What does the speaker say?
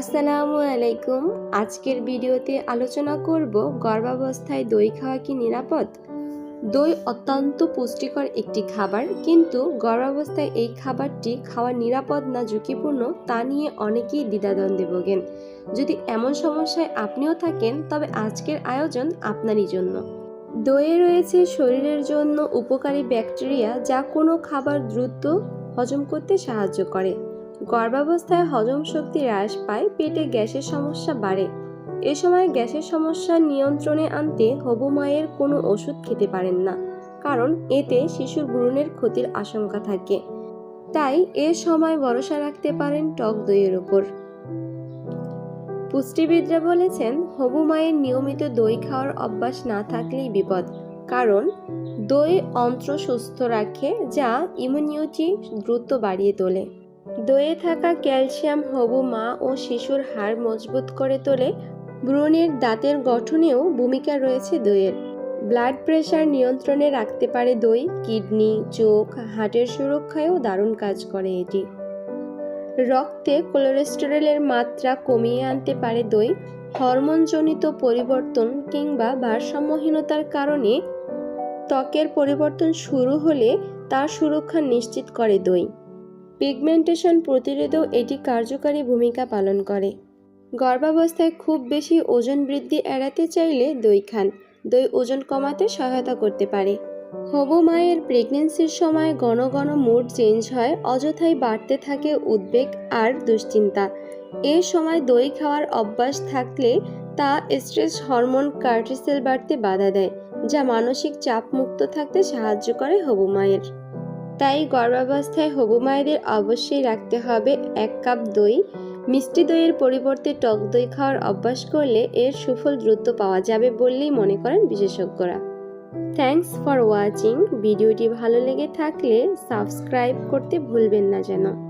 আসসালামু আলাইকুম। আজকের ভিডিওতে আলোচনা করব গর্ভাবস্থায় দই খাওয়া কি নিরাপদ? দই অত্যন্ত পুষ্টিকর একটি খাবার, কিন্তু গর্ভাবস্থায় এই খাবারটি খাওয়া নিরাপদ না ঝুঁকিপূর্ণ তা নিয়ে অনেকেই দ্বিধাদ্বন্দ্বে ভোগেন। যদি এমন সমস্যায় আপনিও থাকেন, তবে আজকের আয়োজন আপনারই জন্য। দইয়ে রয়েছে শরীরের জন্য উপকারী ব্যাকটেরিয়া যা কোনো খাবার দ্রুত হজম করতে সাহায্য করে। গর্ভাবস্থায় হজম শক্তি হ্রাস পায়, পেটে গ্যাসের সমস্যা বাড়ে। এ সময় গ্যাসের সমস্যা নিয়ন্ত্রণে আনতে হবু মায়ের কোনো ওষুধ খেতে পারেন না, কারণ এতে শিশুর ভ্রূণের ক্ষতির আশঙ্কা থাকে। তাই এ সময় ভরসা রাখতে পারেন টক দইয়ের ওপর। পুষ্টিবিদরা বলেছেন, হবু মায়ের নিয়মিত দই খাওয়ার অভ্যাস না থাকলেই বিপদ, কারণ দই অন্ত্র সুস্থ রাখে, যা ইমিউনিটি দ্রুত বাড়িয়ে তোলে। দইয়ে থাকা ক্যালসিয়াম হবু মা ও শিশুর হাড় মজবুত করে তোলে। ভ্রূণের দাঁতের গঠনেও ভূমিকা রয়েছে দইয়ের ব্লাড প্রেশার নিয়ন্ত্রণে রাখতে পারে দই, কিডনি, চোখ, হার্টের সুরক্ষায়ও দারুণ কাজ করে এটি। রক্তে কোলেস্টেরলের মাত্রা কমিয়ে আনতে পারে দই, হরমোনজনিত পরিবর্তন কিংবা ভারসাম্যহীনতার কারণে ত্বকের পরিবর্তন শুরু হলে তার সুরক্ষা নিশ্চিত করে দই। পিগমেন্টেশন প্রতিরোধেও এটি কার্যকারী ভূমিকা পালন করে। গর্ভাবস্থায় খুব বেশি ওজন বৃদ্ধি এড়াতে চাইলে দই খান। দই ওজন কমাতে সহায়তা করতে পারে। হবু মায়ের প্রেগনেন্সির সময় ঘন ঘন মুড চেঞ্জ হয়, অযথাই বাড়তে থাকে উদ্বেগ আর দুশ্চিন্তা। এ সময় দই খাওয়ার অভ্যাস থাকলে তা স্ট্রেস হরমোন কার্টিসেল বাড়তে বাধা দেয়, যা মানসিক চাপ মুক্ত থাকতে সাহায্য করে হবু মায়ের। তাই গর্ভাবস্থায় হবু মায়েদের অবশ্যই রাখতে হবে এক কাপ দই। মিষ্টি দইয়ের পরিবর্তে টক দই খাওয়ার অভ্যাস করলে এর সুফল দ্রুত পাওয়া যাবে বললেই মনে করেন বিশেষজ্ঞরা। থ্যাংকস ফর ওয়াচিং ভিডিওটি ভালো লেগে থাকলে সাবস্ক্রাইব করতে ভুলবেন না যেন।